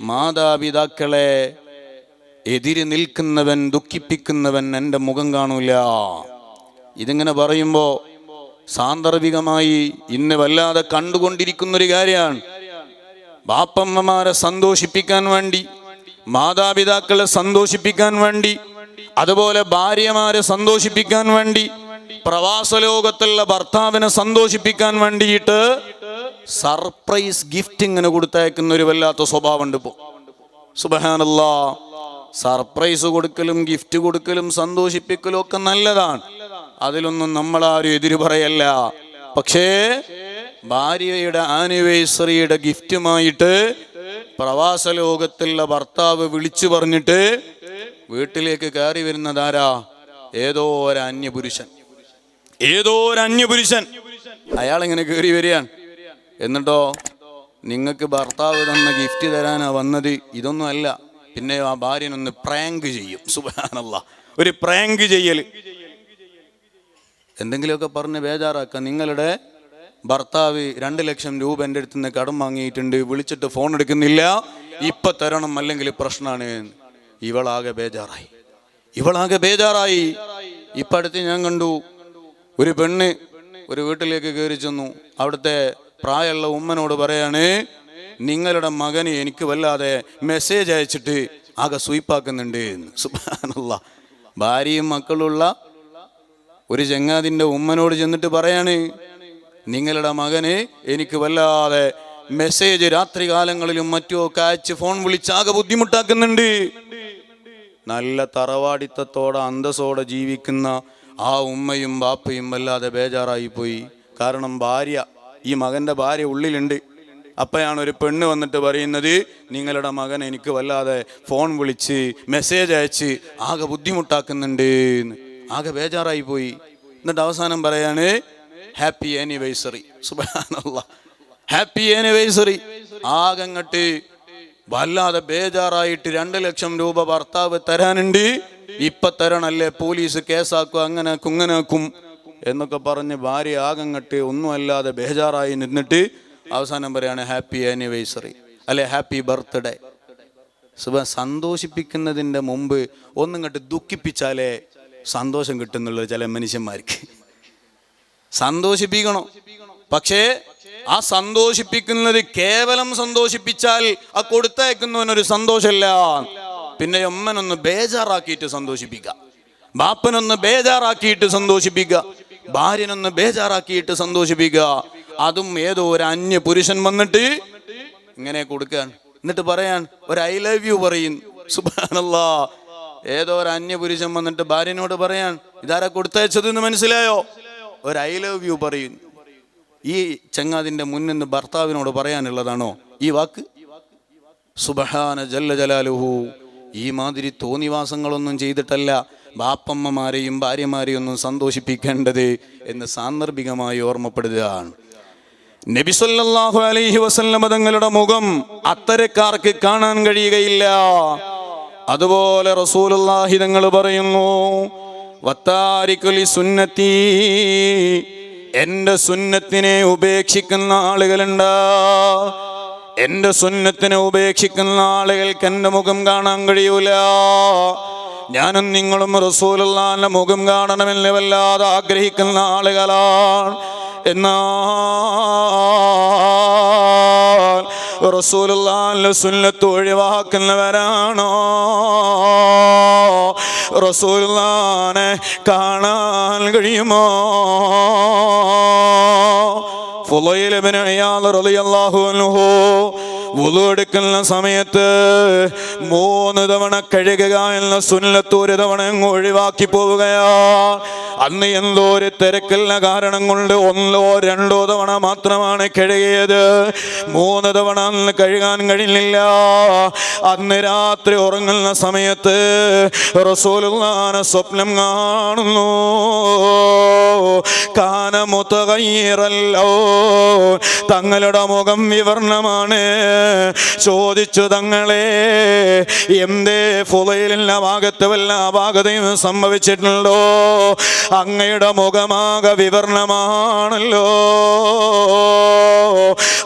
മാതാപിതാക്കളെ എതിര് നിൽക്കുന്നവൻ ദുഃഖിപ്പിക്കുന്നവൻ എന്റെ മുഖം കാണൂല. ഇതിങ്ങനെ പറയുമ്പോൾ സാന്ദർഭികമായി ഇന്ന് വല്ലാതെ കണ്ടുകൊണ്ടിരിക്കുന്ന ഒരു കാര്യമാണ് ബാപ്പമ്മമാരെ സന്തോഷിപ്പിക്കാൻ വേണ്ടി മാതാപിതാക്കളെ സന്തോഷിപ്പിക്കാൻ വേണ്ടി അതുപോലെ ഭാര്യമാരെ സന്തോഷിപ്പിക്കാൻ വേണ്ടി പ്രവാസ ലോകത്തുള്ള ഭർത്താവിനെ സന്തോഷിപ്പിക്കാൻ വേണ്ടിയിട്ട് സർപ്രൈസ് ഗിഫ്റ്റ് ഇങ്ങനെ കൊടുത്തയക്കുന്ന ഒരു വല്ലാത്ത സ്വഭാവമുണ്ട് ഇപ്പോൾ സുബഹാനല്ല. സർപ്രൈസ് കൊടുക്കലും ഗിഫ്റ്റ് കൊടുക്കലും സന്തോഷിപ്പിക്കലും ഒക്കെ നല്ലതാണ്. അതിലൊന്നും നമ്മളാരും എതിര് പറയല്ല. പക്ഷേ ഭാര്യയുടെ ആനിവേഴ്സറിയുടെ ഗിഫ്റ്റുമായിട്ട് പ്രവാസ ലോകത്തുള്ള ഭർത്താവ് വിളിച്ചു പറഞ്ഞിട്ട് വീട്ടിലേക്ക് കയറി വരുന്നതാരാ ഏതോ ഒരു അന്യപുരുഷൻ. ഏതോ ഒരു അന്യപുരുഷൻ. അയാൾ ഇങ്ങനെ കയറി വരികയാണ്. എന്നിട്ടോ നിങ്ങൾക്ക് ഭർത്താവ് തന്ന ഗിഫ്റ്റ് തരാനാ വന്നത്? ഇതൊന്നും അല്ല. പിന്നെ ആ ഭാര്യനൊന്ന് പ്രാങ്ക് ചെയ്യും. സുബാനല്ല ഒരു പ്രാങ്ക് ചെയ്യൽ എന്തെങ്കിലുമൊക്കെ പറഞ്ഞ് ബേജാറാക്കുക നിങ്ങളുടെ ഭർത്താവ് രണ്ട് ലക്ഷം രൂപ എന്റെ അടുത്ത് നിന്ന് കടം വാങ്ങിയിട്ടുണ്ട്. വിളിച്ചിട്ട് ഫോൺ എടുക്കുന്നില്ല. ഇപ്പൊ തരണം. അല്ലെങ്കിൽ പ്രശ്നമാണ് ഇവളാകെ ബേജാറായി. ഇവളാകെ ബേജാറായി. ഇപ്പടുത്ത് ഞാൻ കണ്ടു. ഒരു പെണ്ണ് ഒരു വീട്ടിലേക്ക് കയറി ചെന്നു. അവിടുത്തെ പ്രായമുള്ള ഉമ്മനോട് പറയാണ് നിങ്ങളുടെ മകന് എനിക്ക് വല്ലാതെ മെസ്സേജ് അയച്ചിട്ട് ആകെ സ്വീപ്പാക്കുന്നുണ്ട് ഭാര്യയും മക്കളുള്ള ഒരു ചെങ്ങാതിന്റെ ഉമ്മനോട് ചെന്നിട്ട് പറയാണ് നിങ്ങളുടെ മകന് എനിക്ക് വല്ലാതെ മെസ്സേജ് രാത്രി കാലങ്ങളിലും മറ്റോ അയച്ച് ഫോൺ വിളിച്ചാകെ ബുദ്ധിമുട്ടാക്കുന്നുണ്ട്. നല്ല തറവാടിത്തത്തോടെ അന്തസ്സോടെ ജീവിക്കുന്ന ആ ഉമ്മയും ബാപ്പയും വല്ലാതെ ബേജാറായി പോയി കാരണം ഭാര്യ ഈ മകന്റെ ഭാര്യ ഉള്ളിലുണ്ട്. അപ്പോഴാണ് ഒരു പെണ്ണ് വന്നിട്ട് പറയുന്നത് നിങ്ങളുടെ മകൻ എനിക്ക് വല്ലാതെ ഫോൺ വിളിച്ച് മെസ്സേജ് അയച്ച് ആകെ ബുദ്ധിമുട്ടാക്കുന്നുണ്ട്. ആകെ ബേജാറായി പോയി. എന്നിട്ട് അവസാനം പറയാണ് ഹാപ്പി ആനിവേഴ്സറി സുബാനുള്ള ഹാപ്പി ആനിവേഴ്സറി ആകങ്ങട്ട് വല്ലാതെ ബേജാറായിട്ട് രണ്ട് ലക്ഷം രൂപ ഭർത്താവ് തരാനുണ്ട്. ഇപ്പൊ തരണല്ലേ പോലീസ് കേസാക്കും അങ്ങനെ കുങ്ങനാക്കും എന്നൊക്കെ പറഞ്ഞ് ഭാര്യ ആകങ്ങട്ട് ഒന്നുമല്ലാതെ ബേജാറായി നിന്നിട്ട് അവസാനം പറയാണ് ഹാപ്പി ആനിവേഴ്സറി അല്ലെ ഹാപ്പി ബർത്ത്ഡേ സുബ സന്തോഷിപ്പിക്കുന്നതിന്റെ മുമ്പ് ഒന്നും ഒന്നിങ്ങോട്ട് ദുഃഖിപ്പിച്ചാലേ സന്തോഷം കിട്ടുന്നുള്ളൂ ചില മനുഷ്യന്മാർക്ക്. സന്തോഷിപ്പിക്കണം. പക്ഷേ ആ സന്തോഷിപ്പിക്കുന്നത് കേവലം സന്തോഷിപ്പിച്ചാൽ ആ കൊടുത്തയക്കുന്നവനൊരു സന്തോഷമില്ല. പിന്നെ അമ്മനൊന്ന് ബേജാറാക്കിയിട്ട് സന്തോഷിപ്പിക്കുക. ബാപ്പനൊന്ന് ബേജാറാക്കിയിട്ട് സന്തോഷിപ്പിക്കുക. ഭാര്യനൊന്ന് ബേജാറാക്കിയിട്ട് സന്തോഷിപ്പിക്കുക. അതും ഏതോ ഒരു അന്യ പുരുഷൻ വന്നിട്ട് ഇങ്ങനെ കൊടുക്കാൻ എന്നിട്ട് പറയാൻ ഒരു ഐ ലവ് യു പറയും. സുബാനല്ലാ ഏതോ ഒരു അന്യ പുരുഷൻ വന്നിട്ട് ഭാര്യനോട് പറയാൻ ഇതാരാ കൊടുത്തയച്ചത് എന്ന് മനസ്സിലായോ? ഒരു ഐ ലവ് യു പറയും. ഈ ചങ്ങാതിന്റെ മുന്നിന്ന് ഭർത്താവിനോട് പറയാനുള്ളതാണോ ഈ വാക്ക്? സുബഹാന ജല്ല ജലാലുഹു. ഈ മാതിരി തോന്നിവാസങ്ങളൊന്നും ചെയ്തിട്ടല്ല ബാപ്പമ്മമാരെയും ഭാര്യമാരെയും ഒന്നും സന്തോഷിപ്പിക്കേണ്ടത് എന്ന് സാന്ദർഭികമായി ഓർമ്മപ്പെടുകയാണ്. നബിസൊല്ലാഹു അലൈഹി വസല്ലമ തങ്ങളുടെ മുഖം അത്തരക്കാർക്ക് കാണാൻ കഴിയുകയില്ല. അതുപോലെ റസൂലുള്ളാഹി തങ്ങൾ പറയുന്നു വത്താരിക്കുലി സുന്നത്തി. എന്റെ സുന്നത്തിനെ ഉപേക്ഷിക്കുന്ന ആളുകളുണ്ട്. എന്റെ സുന്നത്തിനെ ഉപേക്ഷിക്കുന്ന ആളുകൾക്ക് എന്റെ മുഖം കാണാൻ കഴിയൂല. ഞാനും നിങ്ങളും റസൂലുള്ളാന്റെ മുഖം കാണണമെന്ന് വല്ലാതെ ആഗ്രഹിക്കുന്ന ആളുകളാണ്. എന്നാൽ റസൂലുള്ളാന്റെ സുന്നത്ത് ഒഴിവാക്കുന്നവരാണോ? റസൂലുള്ളാനെ കാണാൻ കഴിയുമോ? എടുക്കുന്ന സമയത്ത് മൂന്ന് തവണ കഴുകുക എന്ന സുന്നത്ത് ഒരു തവണ ഒഴിവാക്കി പോവുകയാ. അന്ന് എന്തോ ഒരു തിരക്കുള്ള കാരണം കൊണ്ട് ഒന്നോ രണ്ടോ തവണ മാത്രമാണ് കഴുകിയത്. മൂന്ന് തവണ അന്ന് കഴുകാൻ കഴിഞ്ഞില്ല അന്ന് രാത്രി ഉറങ്ങുന്ന സമയത്ത് റസൂലുള്ളാഹി സ്വപ്നം കാണുന്നു. കാനമുത്തകയ്യറല്ലോ തങ്ങളുടെ മുഖം വിവർണമാണ്. ചോദിച്ചു തങ്ങളെ എന്തേ ഫുലയിലില്ല ഭാഗത്ത് വല്ല അപാകതയും സംഭവിച്ചിട്ടുണ്ടോ? അങ്ങയുടെ മുഖമാകെ വിവരണമാണല്ലോ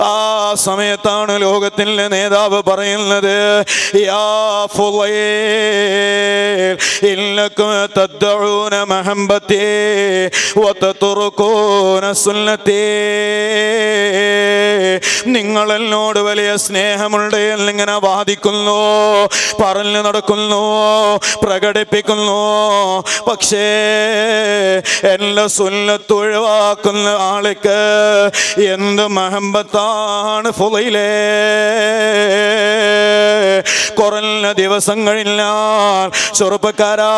ആ സമയത്താണ് ലോകത്തിലെ നേതാവ് പറയുന്നത് യാ നിങ്ങൾ എന്നോട് വലിയ സ്നേഹമുണ്ട് എന്നിങ്ങനെ വാദിക്കുന്നു പറഞ്ഞു നടക്കുന്നു പ്രകടിപ്പിക്കുന്നു. പക്ഷേ എല്ലാ സുന്നത്ത് ഒഴിവാക്കുന്ന ആൾക്ക് എന്ത് മഹമ്പത്താണ് ഫുലയിലേ കുറഞ്ഞ ദിവസങ്ങളില്ലാൽ ചെറുപ്പക്കാരാ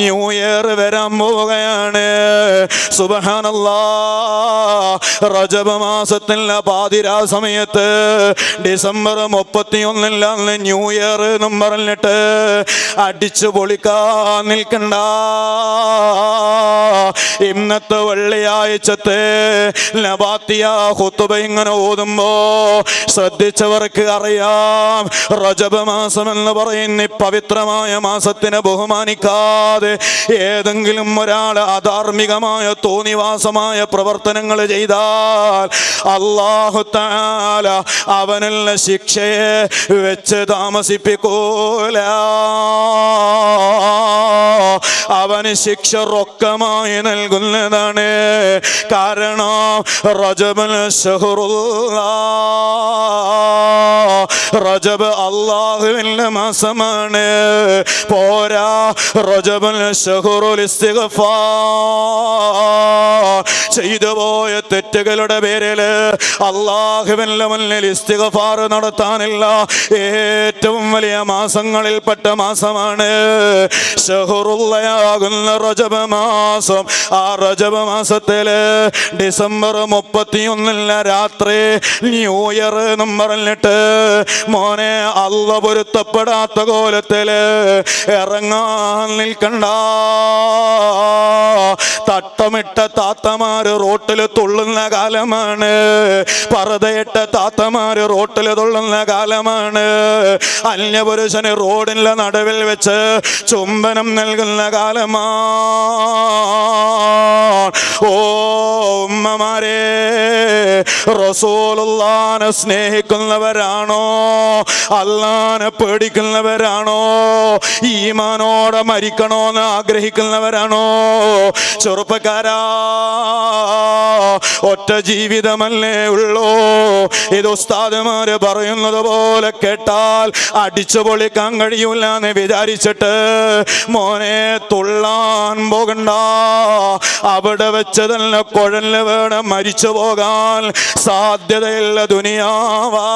ന്യൂ ഇയർ വരാൻ പോവുകയാണ്. സുബഹാനല്ലാ റജബ മാസത്തിലെ പാതിരാ സമയത്ത് ഡിസംബർ മുപ്പത്തി ഒന്നില്ലാന്ന് ന്യൂ ഇയർ എന്നും പറഞ്ഞിട്ട് അടിച്ചു പൊളിക്കാൻ നിൽക്കണ്ട. ഇന്നത്തെ വെള്ളിയാഴ്ചത്തെ നബാത്തിയ ഹുത്തുബ ഇങ്ങനെ ഓതുമ്പോ ശ്രദ്ധിച്ചവർക്ക് അറിയാം. റജബ് മാസം എന്ന് പറയുന്ന പവിത്രമായ മാസത്തിനെ ബഹുമാനിക്കാതെ ഏതെങ്കിലും ഒരാൾ അധാർമികമായ തോന്നിവാസമായ പ്രവർത്തനങ്ങൾ ചെയ്താൽ അള്ളാഹു താല അവനുള്ള ശിക്ഷയെ വെച്ച് താമസിപ്പിക്കൂല. അവന് ശിക്ഷ റൊക്കമായി നൽകുന്നതാണ്. കാരണം റജബൽ റജബ് അള്ളാഹുവിന്റെ മാസമാണ്. പോരാ റജബൽ ഷഹറുൽ ചെയ്തു പോയ തെറ്റുകളുടെ പേരിൽ അള്ളാഹുവിന്റെ മുന്നിൽ ഇസ്തിഗഫാർ നടത്താനില്ല. ഏറ്റവും വലിയ മാസങ്ങളിൽപ്പെട്ട മാസമാണ് ഷഹുറുള്ളയാകുന്ന റജബ മാസം. ആ റജബ മാസത്തിൽ ഡിസംബർ മുപ്പത്തിയൊന്നില്ല രാത്രി. ന്യൂ ഇയർ എന്നും പറഞ്ഞിട്ട് മോനെ അല്ല പൊരുത്തപ്പെടാത്ത കോലത്തിൽ ഇറങ്ങാൻ നിൽക്കണ്ട. തട്ടമിട്ട താത്തമാര് റോട്ടിൽ തുള്ളുന്ന കാലമാണ്. പറതയിട്ട താത്തമാര് റോട്ടിൽ തുള്ളുന്ന കാലമാണ്. അന്യപുരുഷന് റോഡിന്റെ നടുവിൽ വെച്ച് ചുംബനം നൽകുന്ന കാലമാ. ഓ ഉമ്മമാരെ. റസൂലുള്ളാനെ സ്നേഹിക്കുന്നവരാണോ? അള്ളാനെ പേടിക്കുന്നവരാണോ? ഈമാനോടെ മരിക്കണോന്ന് ആഗ്രഹിക്കുന്നവരാണോ? ചെറുപ്പക്കാരാ ഒറ്റ ജീവിതമല്ലേ ഉള്ളൂ. ഇത് ഉസ്താദുമാര് പറയുന്നത് പോലെ കേട്ടാൽ അടിച്ചു പൊളിക്കാൻ കഴിയൂല എന്ന് വിചാരിച്ചിട്ട് മോനെ തുള്ളാൻ പോകണ്ട. അവിടെ വെച്ച് തന്നെ കുഴലിന് വേണം മരിച്ചു പോകാൻ. സാധ്യതയില്ല ദുനിയാവാ.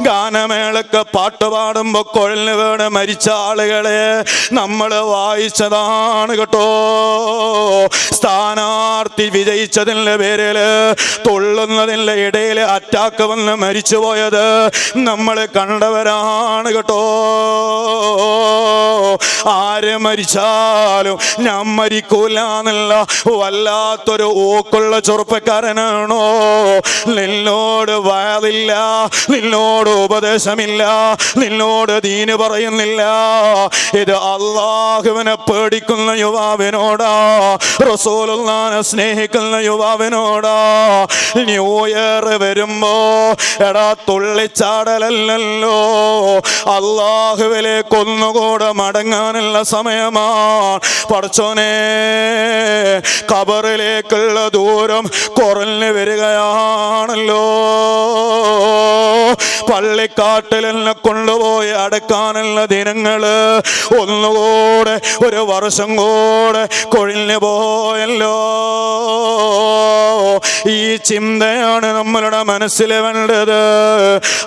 ഗാനമേളക്ക് പാട്ട് പാടുമ്പോ കുഴലിന് വേണം മരിച്ച ആളുകളെ നമ്മൾ വായിച്ചതാണ് കേട്ടോ. സ്ഥാനാർത്ഥി വിജയിച്ചതിന്റെ പേരിൽ തുള്ളുന്നതിന്റെ ഇടയിൽ അറ്റാക്ക് വന്ന് മരിച്ചു പോയത് നമ്മൾ കണ്ടവരാണ് കേട്ടോ. ആര് മരിച്ചാലും ഞാൻ മരിക്കൂല എന്നുള്ള വല്ലാത്തൊരു ഓക്കുള്ള ചെറുപ്പക്കാരനാണോ? നിന്നോട് വയതില്ല നിന്നോട് ഉപദേശമില്ല നിന്നോട് ദീന് പറയുന്നില്ല. ഇത് അള്ളാഹുവിനെ പേടിക്കുന്ന യുവാവിനോടാ റസൂലുള്ളാനെ സ്നേഹിക്കുന്ന യുവാവിനോടാ. ന്യൂ ഇയർ വരുമ്പോ എടാ തുള്ളിച്ചാടലല്ലോ അള്ളാഹുവിലേക്ക് ഒന്നുകൂടെ മടങ്ങാനുള്ള സമയമാണ് പഠിച്ചോനെ കബറിലേക്കുള്ള ദൂരം കുറഞ്ഞു വരികയാണല്ലോ. പള്ളിക്കാട്ടിൽ എന്നെ കൊണ്ടുപോയി അടക്കാനുള്ള ദിനങ്ങൾ ഒന്നുകൂടെ ഒരു വർഷം കൂടെ കൊഴിഞ്ഞു പോയല്ലോ. ഈ ചിന്തയാണ് നമ്മളുടെ മനസ്സിൽ വേണ്ടത്.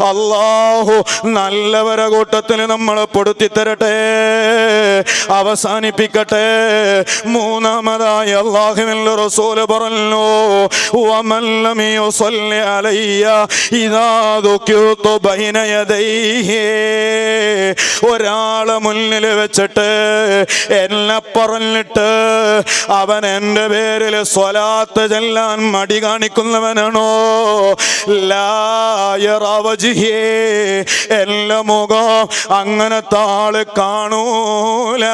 അള്ളാഹു നല്ലവരെ കൂട്ടത്തിൽ നമ്മൾ പൊടുത്തി തരട്ടെ അവസാനിപ്പിക്കട്ടെ. മൂന്നാമതായി അള്ളാഹുവിന്റെ റസൂൽ പറഞ്ഞു ومن لم يصل علي إذا ذكرت വയഹുത്തു ബൈന യദൈഹി ഒരാളെ മുന്നിൽ വെച്ചിട്ട് എന്നെ പറഞ്ഞിട്ട് അവൻ എൻ്റെ പേരിൽ സ്വലാത്ത് ചെല്ലാൻ മടി കാണിക്കുന്നവനാണോ ലായറവജിഹേ എല്ലാ മുഖം അങ്ങനത്തെ ആള് കാണൂല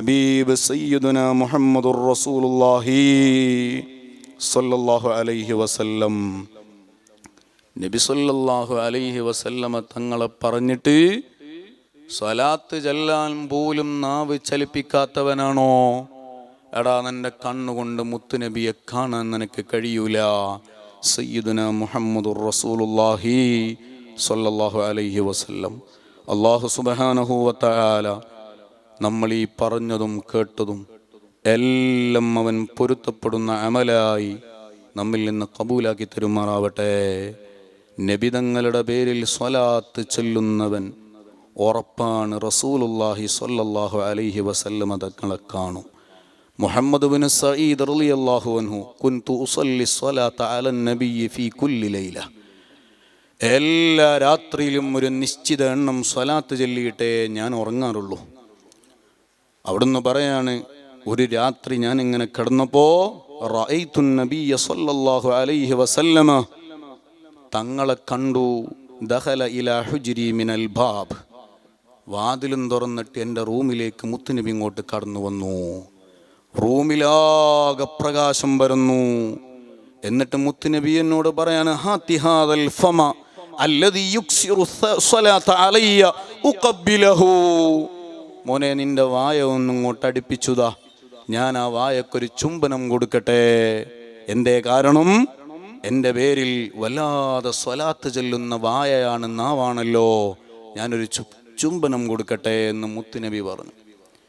ഹബീബ് സയ്യിദുന മുഹമ്മദുർ റസൂലുള്ളാഹി സല്ലല്ലാഹു അലൈഹി വസല്ലം നബി സല്ലല്ലാഹു അലൈഹി വസല്ലമ തങ്ങളെ പറഞ്ഞിട്ട് സ്വലാത്ത് ചെല്ലാൻ പോലും നാവ് ചലിപ്പിക്കാത്തവനാണോ? എടാ നിന്റെ കണ്ണുകൊണ്ട് മുത്തുനബിയെ കാണാൻ നിനക്ക് കഴിയൂല. സയ്യിദുന മുഹമ്മദുർ റസൂലുള്ളാഹി സല്ലല്ലാഹു അലൈഹി വസല്ലം. അള്ളാഹു സുബ്ഹാനഹു വതആല നമ്മൾ ഈ പറഞ്ഞതും കേട്ടതും എല്ലാം അവൻ പൊരുത്തപ്പെടുന്ന അമലായി നമ്മിൽ നിന്ന് കബൂലാക്കി തരുമാറാവട്ടെ. നബിതങ്ങളുടെ പേരിൽ സ്വലാത്ത് ചെല്ലുന്നവൻ ഉറപ്പാണ് റസൂലുല്ലാഹി സ്വല്ലല്ലാഹു അലൈഹി വസല്ലമ തങ്ങളെ കാണും. മുഹമ്മദ് ബിൻ സഈദ് റളിയല്ലാഹു അൻഹു കുൻതു ഉസല്ലി സ്വലാത്ത നബിയ്യ ഫീ കുല്ലി ലൈല. എല്ലാ രാത്രിയിലും ഒരു നിശ്ചിത എണ്ണം സ്വലാത്ത് ചൊല്ലിയിട്ടേ ഞാൻ ഉറങ്ങാറുള്ളൂ. അവിടുന്ന് പറയാണ് ഒരു രാത്രി ഞാൻ ഇങ്ങനെ കിടന്നപ്പോ അലൈഹി വസല്ലമ തങ്ങളെ കണ്ടു ദഹല ഇലാ ഹുജ്രി മിനൽ ബാബ്. വാതിലും തുറന്നിട്ട് എന്റെ റൂമിലേക്ക് മുത്തുനബി ഇങ്ങോട്ട് കടന്നു വന്നു. റൂമിലാകെ പ്രകാശം വരുന്നു എന്നിട്ട് മുത്തുനബി എന്നോട് പറയാണ് ഹാത്തി ഫമ അല്ലദി യുക്സിറു സലാത അലയ്യ ഉഖബ്ബിലഹു. മോനെ നിന്റെ വായ ഒന്നും ഇങ്ങോട്ട് അടുപ്പിച്ചുതാ. ഞാൻ ആ വായക്കൊരു ചുംബനം കൊടുക്കട്ടെ. എന്തേ കാരണം? എന്റെ പേരിൽ വല്ലാതെ സ്വലാത്ത് ചെല്ലുന്ന വായയാണ് നാവാണല്ലോ. ഞാനൊരു ചു ചുംബനം കൊടുക്കട്ടെ എന്ന് മുത്തുനബി പറഞ്ഞു.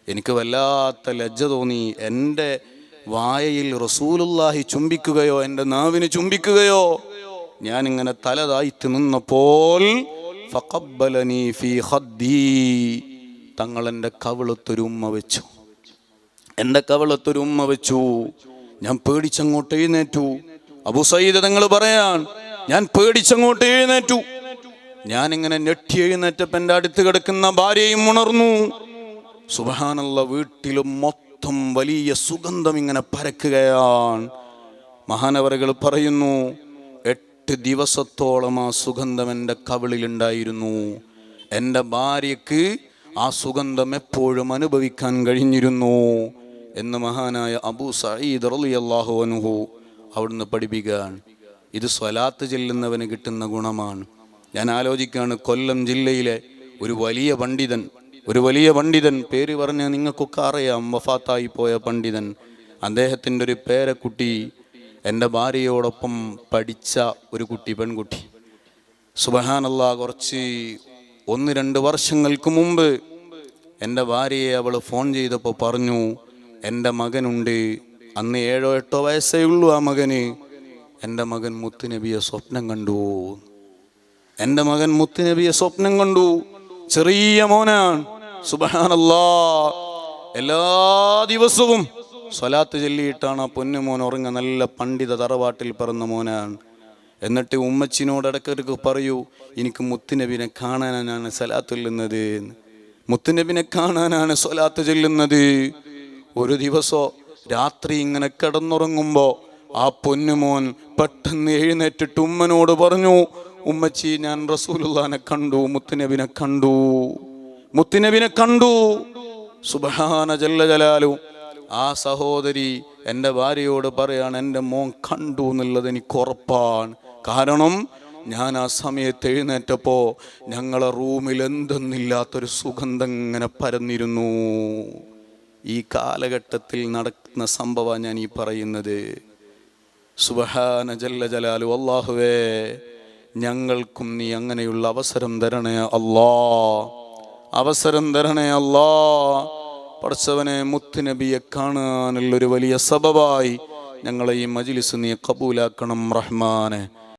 എനിക്ക് വല്ലാത്ത ലജ്ജ തോന്നി. എന്റെ വായയിൽ റസൂലുല്ലാഹി ചുംബിക്കുകയോ എന്റെ നാവിന് ചുംബിക്കുകയോ ഞാനിങ്ങനെ തല താഴ്ത്തി നിന്നപ്പോൾ ഫീ ഖദ്ദീ. തങ്ങൾ എന്റെ കവിളത്തൊരു ഉമ്മ വെച്ചു. എന്റെ കവിളത്തൊരു ഉമ്മ വെച്ചു. ഞാൻ പേടിച്ചങ്ങോട്ട് എഴുന്നേറ്റു. അബു സയ്യിദ് തങ്ങൾ പറയാൻ ഞാൻ പേടിച്ചങ്ങോട്ട് എഴുന്നേറ്റു. ഇങ്ങനെ ഞെട്ടി എഴുന്നേറ്റപ്പം എന്റെ അടുത്ത് കിടക്കുന്ന ഭാര്യയും ഉണർന്നു. സുബഹാനല്ല വീട്ടിലും മൊത്തം വലിയ സുഗന്ധം ഇങ്ങനെ പരക്കുകയാണ്. മഹാനവരകൾ പറയുന്നു എട്ട് ദിവസത്തോളം ആ സുഗന്ധം എന്റെ കവിളിലുണ്ടായിരുന്നു. എന്റെ ഭാര്യക്ക് ആ സുഗന്ധം എപ്പോഴും അനുഭവിക്കാൻ കഴിഞ്ഞിരുന്നു എന്ന് മഹാനായ അബൂ സഈദ് റളിയല്ലാഹു അൻഹു അവിടുന്ന് പഠിപ്പിക്കുകയാണ്. ഇത് സ്വലാത്ത് ചെല്ലുന്നവന് കിട്ടുന്ന ഗുണമാണ്. ഞാൻ ആലോചിക്കുകയാണ് കൊല്ലം ജില്ലയിലെ ഒരു വലിയ പണ്ഡിതൻ ഒരു വലിയ പണ്ഡിതൻ പേര് പറഞ്ഞ നിങ്ങൾക്കൊക്കെ അറിയാം വഫാത്തായി പോയ പണ്ഡിതൻ. അദ്ദേഹത്തിന്റെ ഒരു പേരക്കുട്ടി എന്റെ ഭാര്യയോടൊപ്പം പഠിച്ച ഒരു കുട്ടി പെൺകുട്ടി. സുബഹാനല്ല കുറച്ച് ഒന്ന് രണ്ട് വർഷങ്ങൾക്ക് മുമ്പ് എന്റെ ഭാര്യയെ അവൾ ഫോൺ ചെയ്തപ്പോൾ പറഞ്ഞു എന്റെ മകനുണ്ട്. അന്ന് ഏഴോ എട്ടോ വയസ്സേ ഉള്ളൂ ആ മകന്. എന്റെ മകൻ മുത്തുനബിയെ സ്വപ്നം കണ്ടു. എന്റെ മകൻ മുത്തുനബിയെ സ്വപ്നം കണ്ടു. ചെറിയ മോനാണ്. സുബാനല്ലാ എല്ലാ ദിവസവും സ്വലാത്ത് ചൊല്ലിയിട്ടാണ് ആ പൊന്നുമോൻ ഉറങ്ങ നല്ല പണ്ഡിത തറവാട്ടിൽ പിറന്ന മോനാണ്. എന്നിട്ട് ഉമ്മച്ചിനോട് ഇടയ്ക്കിടയ്ക്ക് പറയൂ എനിക്ക് മുത്തുനബിനെ കാണാനാണ് സ്വലാത്ത് ചൊല്ലുന്നത്. മുത്തുനബിനെ കാണാനാണ് സ്വലാത്ത് ചൊല്ലുന്നത്. ഒരു ദിവസം രാത്രി ഇങ്ങനെ കിടന്നുറങ്ങുമ്പോൾ ആ പൊന്നുമോൻ പെട്ടെന്ന് എഴുന്നേറ്റിട്ട് ഉമ്മനോട് പറഞ്ഞു ഉമ്മച്ചി ഞാൻ റസൂലുള്ളാനെ കണ്ടു മുത്തുനബിനെ കണ്ടു. മുത്തുനബിനെ കണ്ടു. സുബഹാന ജല്ല ജലാലു. ആ സഹോദരി എന്റെ ഭാര്യയോട് പറയാണ് എന്റെ മോൻ കണ്ടു എന്നുള്ളത് എനിക്ക് ഉറപ്പാണ്. കാരണം ഞാൻ ആ സമയത്ത് എഴുന്നേറ്റപ്പോൾ ഞങ്ങളെ റൂമിൽ എന്തെന്നില്ലാത്തൊരു സുഗന്ധം ഇങ്ങനെ പരന്നിരുന്നു. ഈ കാലഘട്ടത്തിൽ നടക്കുന്ന സംഭവം ഞാൻ ഈ പറയുന്നത്. സുബഹാന ജല്ല ജലാലു അള്ളാഹുവേ ഞങ്ങൾക്കും നീ അങ്ങനെയുള്ള അവസരം തരണേ അല്ലാ. അവസരം തരണേ അല്ലാ. പഠിച്ചവനെ മുത്തുനബിയെ കാണാനുള്ളൊരു വലിയ സബബായി ഞങ്ങളെ ഈ മജിലിസ് നീ കബൂലാക്കണം റഹ്മാനെ.